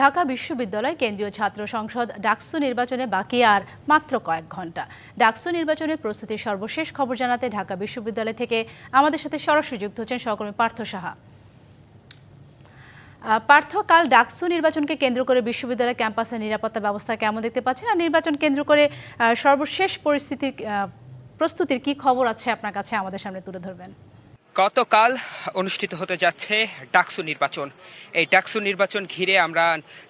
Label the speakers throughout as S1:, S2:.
S1: ঢাকা বিশ্ববিদ্যালয় কেন্দ্রীয় ছাত্র সংসদ ডাকসু নির্বাচনে বাকি আর মাত্র কয়েক ঘণ্টা ডাকসু নির্বাচনের প্রস্তুতির সর্বশেষ খবর জানাতে ঢাকা বিশ্ববিদ্যালয় থেকে আমাদের সাথে সরাসরি যুক্ত হচ্ছেন সহকর্মী পার্থ সাহা। পার্থ কাল ডাকসু নির্বাচনকে কেন্দ্র করে বিশ্ববিদ্যালয় ক্যাম্পাসের নিরাপত্তা ব্যবস্থা কেমন দেখতে পাচ্ছেন? আর নির্বাচন কেন্দ্র করে সর্বশেষ পরিস্থিতি আহ, প্রস্তুতির কি খবর আছে আপনার কাছে আমাদের সামনে তুলে ধরবেন?
S2: গতকাল অনুষ্ঠিত হতে যাচ্ছে ডাকসু নির্বাচন। এই ডাকসু নির্বাচন ঘিরে আমরা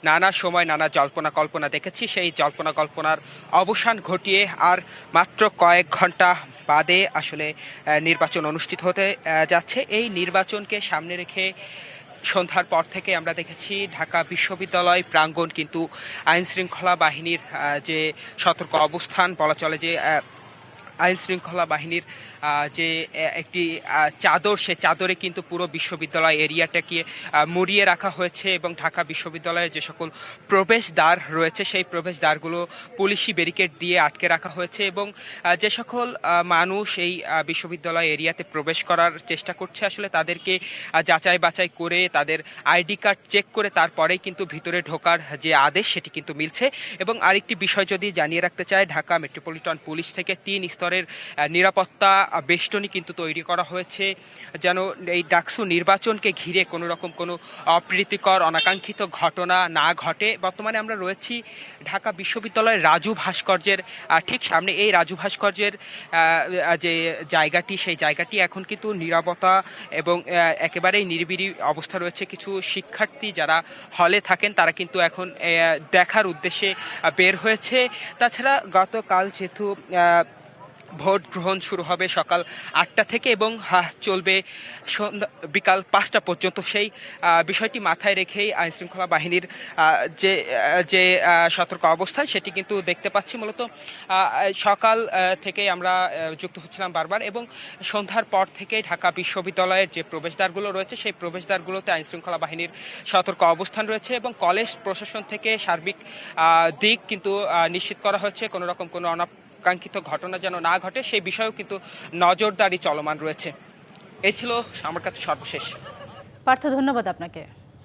S2: নানা সময় নানা জল্পনা কল্পনা দেখেছি। সেই জল্পনা কল্পনার অবসান ঘটিয়ে আর মাত্র কয়েক ঘণ্টা বাদে আসলে নির্বাচন অনুষ্ঠিত হতে যাচ্ছে। এই নির্বাচনকে সামনে রেখে সন্ধ্যার পর থেকে আমরা দেখেছি ঢাকা বিশ্ববিদ্যালয় প্রাঙ্গণ কিন্তু আইনশৃঙ্খলা বাহিনীর যে সতর্ক অবস্থান বলা চলে যে আইন শৃঙ্খলা বাহিনীর যে একটি চাদর, সে চাদরে কিন্তু পুরো বিশ্ববিদ্যালয় এরিয়াটাকে মুড়িয়ে রাখা হয়েছে এবং ঢাকা বিশ্ববিদ্যালয়ের যে সকল প্রবেশদ্বার রয়েছে, সেই প্রবেশদ্বারগুলো পুলিশি ব্যারিকেড দিয়ে আটকে রাখা হয়েছে এবং যে সকল মানুষ এই বিশ্ববিদ্যালয় এরিয়াতে প্রবেশ করার চেষ্টা করছে, আসলে তাদেরকে যাচাই বাছাই করে, তাদের আইডি কার্ড চেক করে তারপরেই কিন্তু ভিতরে ঢোকার যে আদেশ, সেটি কিন্তু মিলছে এবং আরেকটি বিষয় যদি জানিয়ে রাখতে চাই, ঢাকা মেট্রোপলিটন পুলিশ থেকে তিন স্তরের নিরাপত্তা বেষ্টনী কিন্তু তৈরি করা হয়েছে। যেন এই ডাকসু নির্বাচনকে ঘিরে কোনো রকম কোনো অপ্রীতিকর, অনাকাঙ্ক্ষিত ঘটনা না ঘটে। বর্তমানে আমরা রয়েছি ঢাকা বিশ্ববিদ্যালয়ের রাজু ভাস্কর্যের ঠিক সামনে এই রাজু ভাস্কর্যের যে জায়গাটি, সেই জায়গাটি এখন কিন্তু নিরাপত্তা এবং একেবারেই নিরিবিলি অবস্থা রয়েছে। কিছু শিক্ষার্থী যারা হলে থাকেন, তারা কিন্তু এখন দেখার উদ্দেশ্যে বের হয়েছে। তাছাড়া গতকাল যেহেতু ভোট গ্রহণ শুরু হবে সকাল আটটা থেকে এবং চলবে বিকাল পাঁচটা পর্যন্ত। সেই বিষয়টি মাথায় রেখেই আইন শৃঙ্খলা বাহিনীর যে যে সতর্ক অবস্থান, সেটি কিন্তু দেখতে পাচ্ছি। মূলত সকাল থেকে আমরা যুক্ত হচ্ছিলাম বারবার এবং সন্ধ্যার পর থেকে ঢাকা বিশ্ববিদ্যালয়ের যে প্রবেশদ্বারগুলো রয়েছে, সেই প্রবেশদ্বারগুলোতে আইন শৃঙ্খলা বাহিনীর সতর্ক অবস্থান রয়েছে এবং কলেজ প্রশাসন থেকে সার্বিক দিক কিন্তু নিশ্চিত করা হচ্ছে কোনো রকম কোনো অনা কাঙ্ক্ষিত ঘটনা যেন না ঘটে, সেই বিষয়েও কিন্তু নজরদারি চলমান রয়েছে। এ ছিল আমার কাছে সর্বশেষ।
S1: পার্থ, ধন্যবাদ আপনাকে।